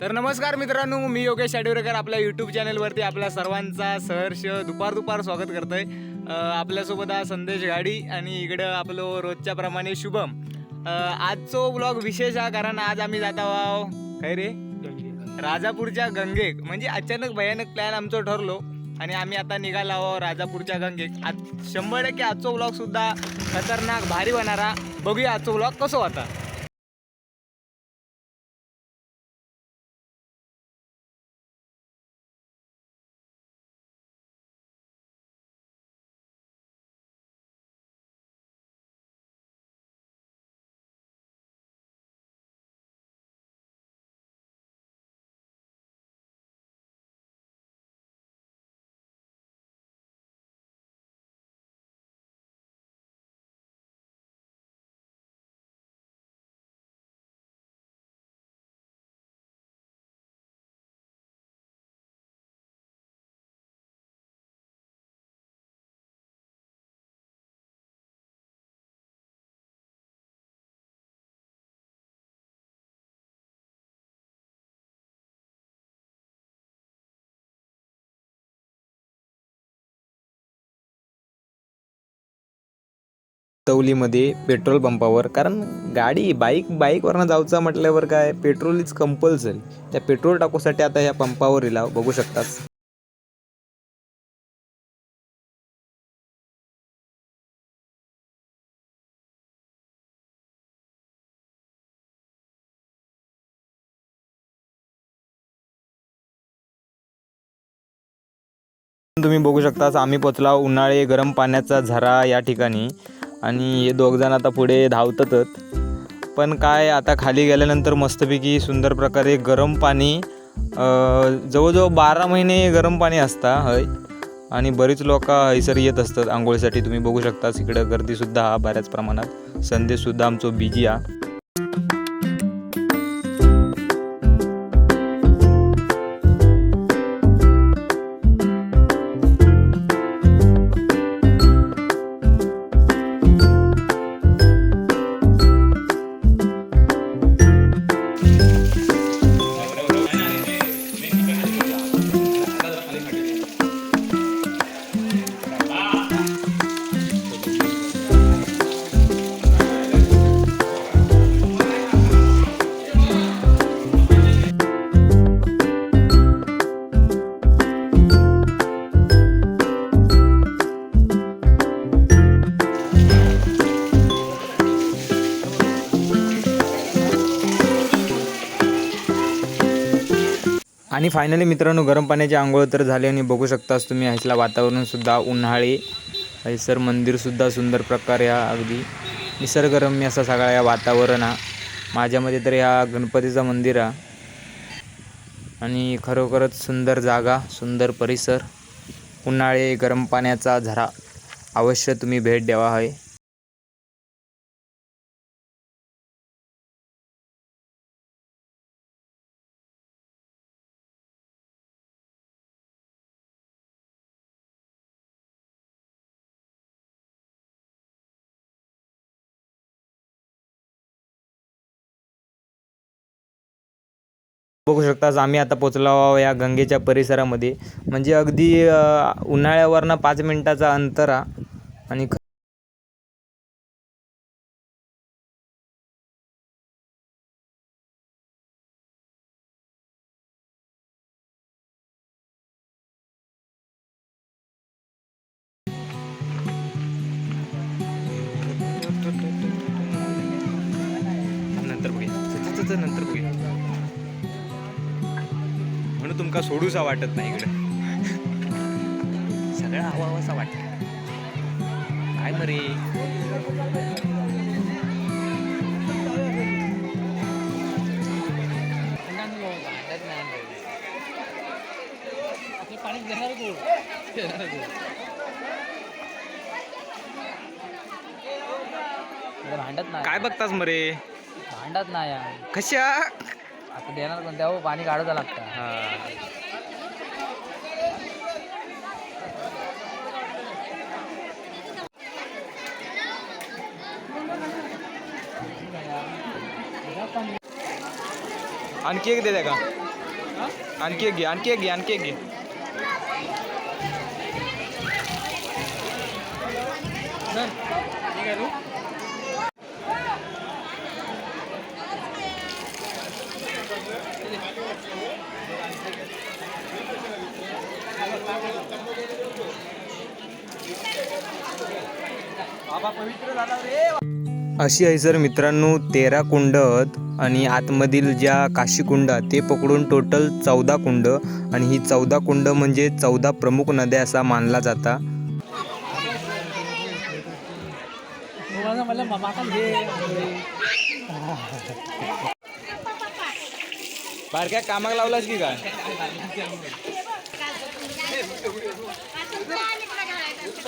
तर नमस्कार मित्रांनो मी योगेश आडिवरेकर आपल्या यूट्यूब चॅनलवरती आपल्या सर्वांचा सहर्ष दुपार दुपार स्वागत करतोय. आपल्यासोबत हा संदेश गाडी आणि इकडं आपलं रोजच्या प्रमाणे शुभम. आजचो ब्लॉग विशेष हा कारण आज आम्ही जात आहोत काय रे? राजापूरच्या गंगेक म्हणजे अचानक भयानक प्लॅन आमचं ठरलो आणि आम्ही आता निघालो आहोत राजापूरच्या गंगेक आज शंभर टक्के आजचो ब्लॉग सुद्धा खतरनाक भारी बनणारा बघूया आजचो ब्लॉग कसं होता. तवलीमध्ये पेट्रोल पंपावर. कारण गाडी बाईक बाईकवरनं जाऊचा म्हटल्यावर काय? Petrol is compulsory. त्या पेट्रोल टाकूसाठी आता ह्या पंपावर इलाव बघू शकताच तुम्ही बघू शकता आम्ही पोचला उन्हाळे गरम पाण्याचा झरा या ठिकाणी. आणि हे दोघजण आता पुढे धावतातच. पण काय आता खाली गेल्यानंतर मस्तपैकी सुंदर प्रकारे गरम पाणी जवळजवळ बारा महिने गरम पाणी असता हय. आणि बरीच लोक हैसर येत असतात आंघोळीसाठी. तुम्ही बघू शकता इकडं गर्दीसुद्धा हा बऱ्याच प्रमाणात. संदेशसुद्धा आमचो बिजी हा आणि फायनली मित्रांनो गरम पाण्याची आंघोळ तर झाली आणि बघू शकताच तुम्ही ह्याचला वातावरणसुद्धा उन्हाळी हैसर मंदिरसुद्धा सुंदर प्रकारे हा अगदी निसर्गरम्य असा सगळा या वातावरण हा. माझ्यामध्ये तर या गणपतीचं मंदिर हा. आणि खरोखरच सुंदर जागा सुंदर परिसर उन्हाळे गरम पाण्याचा झरा अवश्य तुम्ही भेट द्यावा आहे. बघू शकता आम्ही आता पोचलो या गंगेच्या परिसरामध्ये. म्हणजे अगदी उन्हाळ्यावरनं पाच मिनिटाचा अंतर आणि नंतर बघूया. नंतर बघूया. तुमका सोडूसा वाटत नाही इकडे. सगळं हवा असा वाटत. काय मरे? भांडत नाही. काय बघतास मरे? भांडत नाही. यार. कशा? आता देणार कोणत्या हो पाणी काढायचं लागतं. हा. आणखी एक दे का? आणखी एक घे आणखी एक घे आणखी एक घे. अशी आहे सर मित्रांनो तेरा कुंड आणि आतमधील ज्या काशी कुंड ते पकडून टोटल चौदा कुंड. आणि ही चौदा कुंड म्हणजे चौदा प्रमुख नद्या असा मानला जाता. बारक्या कामाक लावलास की काय?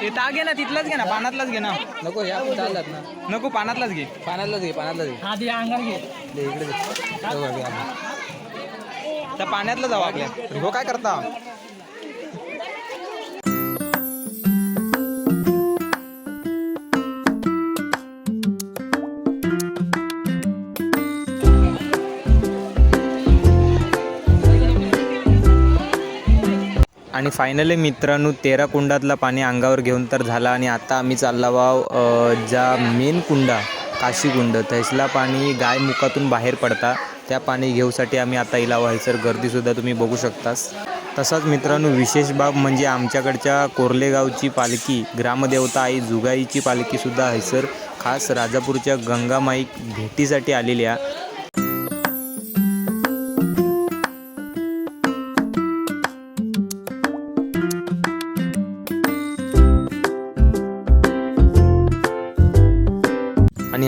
ते ताग घे ना तिथलाच घे ना पानातलाच घे ना. नको या पण चालतात ना. नको पानातलाच घे. पाण्यातलाच घे पाण्यातलाच घे. आधी अंगार घे. दे इकडे दे. त्या पाण्यातला जाऊ आपल्या. हो काय करता? आणि फायनली मित्रांनो तेरा कुंडातला पाणी अंगावर घेऊन तर झाला आणि आता आम्ही चालला वाव ज्या मेन कुंडा काशीकुंड त्यासला पाणी गाय मुखातून बाहेर पडता. त्या पाणी घेऊसाठी आम्ही आता इला व्हायसर गर्दीसुद्धा तुम्ही बघू शकतास. तसाच मित्रांनो विशेष बाब म्हणजे आमच्याकडच्या कोर्लेगावची पालखी ग्रामदेवता आई जुगाईची पालखीसुद्धा हैसर खास राजापूरच्या गंगामाई भेटीसाठी आलेल्या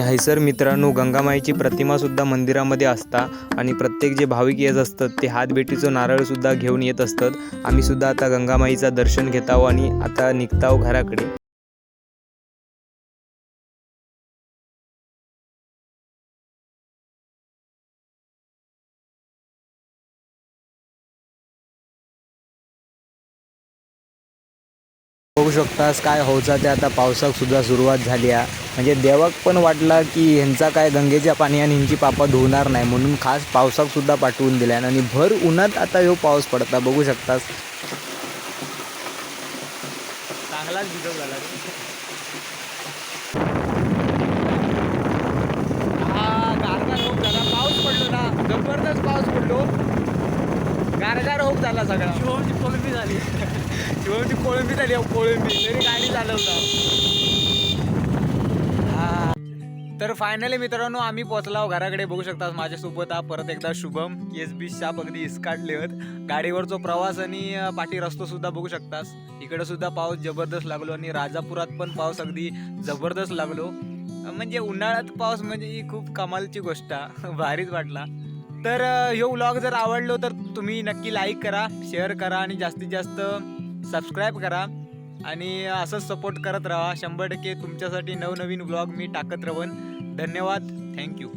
हयसर मित्रांनो गंगामाईची प्रतिमासुद्धा मंदिरामध्ये असता आणि प्रत्येक जे भाविक येत असतात ते हातबेटीचं नारळसुद्धा घेऊन येत असतात. आम्ही सुद्धा आता गंगामाईचं दर्शन घेत आणि आता निघताव घराकडे. शकतास काय होचा ते आता पावसाक सुद्धा सुरुवात झाली आहे. म्हणजे देवाक पण वाटला की ह्यांचा काय गंगेच्या पाण्याने ह्यांची पापा धुवणार नाही म्हणून खास पावसाक सुद्धा पाठवून दिल्यान आणि भर उन्हात आता ह्यो पाऊस पडता. बघू शकतास. चांगलाच भिजव झाला पाऊस पडलो ना जबरदस्त पाऊस पडलो गारगार होप झाला सगळा. शिवमची कोळंबी झाली. शिवमची कोळंबी झाली कोळंबी. तरी गाडी चालवता तर फायनली मित्रांनो आम्ही पोहोचलो घराकडे. बघू शकता माझ्यासोबत हा परत एकदा शुभम एस बी शाप अगदी इसकाटले आहेत गाडीवरचो प्रवास आणि पाठी रस्तो सुद्धा बघू शकतास. इकडे सुद्धा पाऊस जबरदस्त लागलो आणि राजापुरात पण पाऊस अगदी जबरदस्त लागलो. म्हणजे उन्हाळ्यात पाऊस म्हणजे ही खूप कमालची गोष्ट भारीच वाटला. तर ह्यो व्लॉग जर आवडलो तर तुम्ही नक्की लाईक करा शेअर करा आणि जास्तीत जास्त सबस्क्राईब करा. आणि असंच सपोर्ट करत राहा. शंभर टक्के तुमच्यासाठी नवनवीन व्लॉग मी टाकत राहून. धन्यवाद. थँक्यू